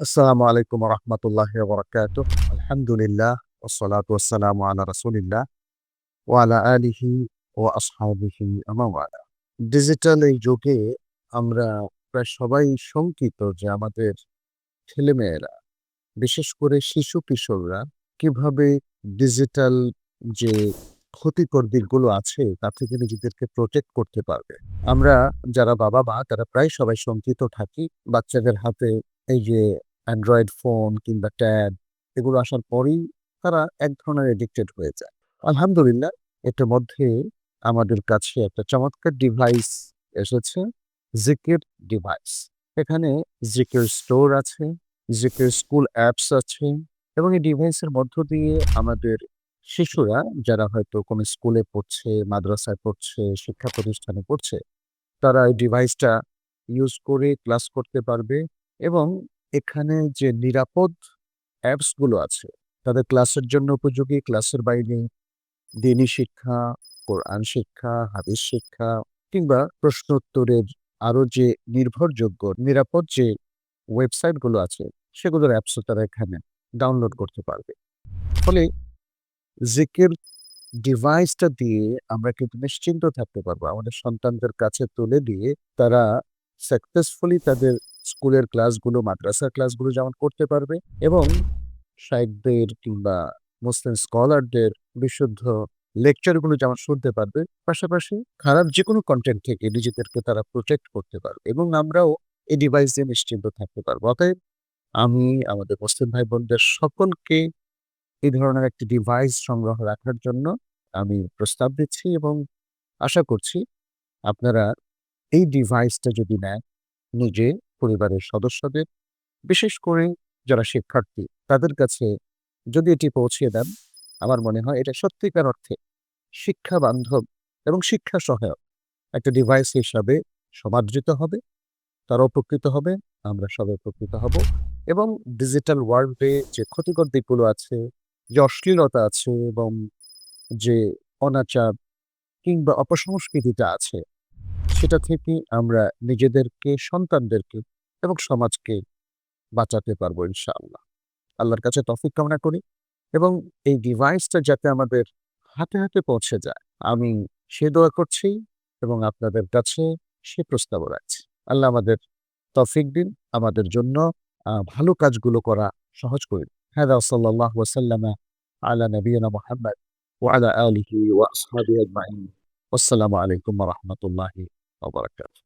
আসসালামু আলাইকুম রহমতুল্লাহ বরকাত আলহামদুলিল্লাহ ওসলাত ওসালাম রসুলিল্লাহ ওয়ালা আলিহি ও আসহাবিহি আমাওয়ালা ডিজিটাল এই যুগে আমরা প্রায় সবাই শঙ্কিত যে আমাদের ছেলেমেয়েরা, বিশেষ করে শিশু কিশোররা, কীভাবে ডিজিটাল যে ক্ষতিকর দিকগুলো আছে, তা থেকে নিজেদেরকে প্রোটেক্ট করতে পারবে। আমরা যারা বাবা মা তারা প্রায় সবাই শঙ্কিত থাকি, বাচ্চাদের হাতে এই যে অ্যান্ড্রয়েড ফোন কিংবা ট্যাব এগুলো আসার পরেই তারা এক ধরনের এডিক্টেড হয়ে যায়। আলহামদুলিল্লাহ, এটার মধ্যে আমাদের কাছে একটা চমৎকার ডিভাইস এসেছে জিকের ডিভাইস এখানে জিকের স্টোর আছে জিকের স্কুল অ্যাপস আছে এবং এই ডিভাইসের মধ্য দিয়ে আমাদের শিশুরা, যারা হয়তো কোনো স্কুলে পড়ছে, মাদ্রাসায় পড়ছে শিক্ষা প্রতিষ্ঠানে পড়ছে, তারা এই ডিভাইসটা ইউজ করে ক্লাস করতে পারবে। এবং এখানে যে নিরাপদ অ্যাপসগুলো আছে, তাদের ক্লাসের জন্য উপযোগী ক্লাসের বাইরে দিনী শিক্ষা, কোরআন শিক্ষা, হাদিস শিক্ষা কিংবা প্রশ্নোত্তরের আরও যে নির্ভরযোগ্য, নিরাপদ যে ওয়েবসাইটগুলো আছে, সেগুলোর অ্যাপসও তারা এখানে ডাউনলোড করতে পারবে। ফলে জিকের ডিভাইসটা দিয়ে আমরা কিন্তু নিশ্চিন্ত থাকতে পারব, আমাদের সন্তানদের কাছে তুলে দিয়ে তারা সাকসেসফুলি তাদের স্কুলের ক্লাসগুলো, মাদ্রাসার ক্লাসগুলো যেমন করতে পারবে এবং শাইকদের কিংবা মুসলিম স্কলারদের বিশুদ্ধ লেকচারগুলো যেমন শুনতে পারবে, পাশাপাশি খারাপ যে কোনো কন্টেন্ট থেকে নিজেদেরকে তারা প্রোটেক্ট করতে পারবে এবং আমরাও এই ডিভাইস দিয়ে নিশ্চিন্ত থাকতে পারব। অতএব আমি, আমাদের মুসলিম ভাই বোনদের সকলকে এই ধরনের একটি ডিভাইস সংগ্রহ রাখার জন্য আমি প্রস্তাব দিচ্ছি এবং আশা করছি আপনারা এই ডিভাইসটা যদি নেন নিজে পরিবারের সদস্যদের, বিশেষ করে যারা শিক্ষার্থী, তাদের কাছে যদি এটি পৌঁছিয়ে দেন, আমার মনে হয় এটা সত্যিকার অর্থে শিক্ষা বান্ধব এবং শিক্ষা সহায়ক। একটা ডিভাইস হিসাবে সমাদৃত হবে তারা উপকৃত হবে, আমরা সবাই উপকৃত হব এবং ডিজিটাল ওয়ার্ল্ডে যে ক্ষতিকর দিকগুলো আছে, যে অশ্লীলতা আছে এবং যে অনাচার কিংবা অপসংস্কৃতিটা আছে সেটা থেকে আমরা নিজেদেরকে সন্তানদেরকে এবং সমাজকে বাঁচাতে পারবো ইনশাআল্লাহ আল্লাহর কাছে তফিক কামনা করি এবং এই ডিভাইসটা যাতে আমাদের হাতে হাতে পৌঁছে যায় আমি সে দোয়া করছি এবং আপনাদের কাছে সে প্রস্তাবও রাখছি আল্লাহ আমাদের তফিক দিন আমাদের জন্য ভালো কাজগুলো করা সহজ করে হ্যাঁ সাল্লাহ ওসাল্লামা আলা নবীনা মোহাম্মদ وعلى آله وأصحابه أجمعين والسلام عليكم ورحمة الله wabarakatuh.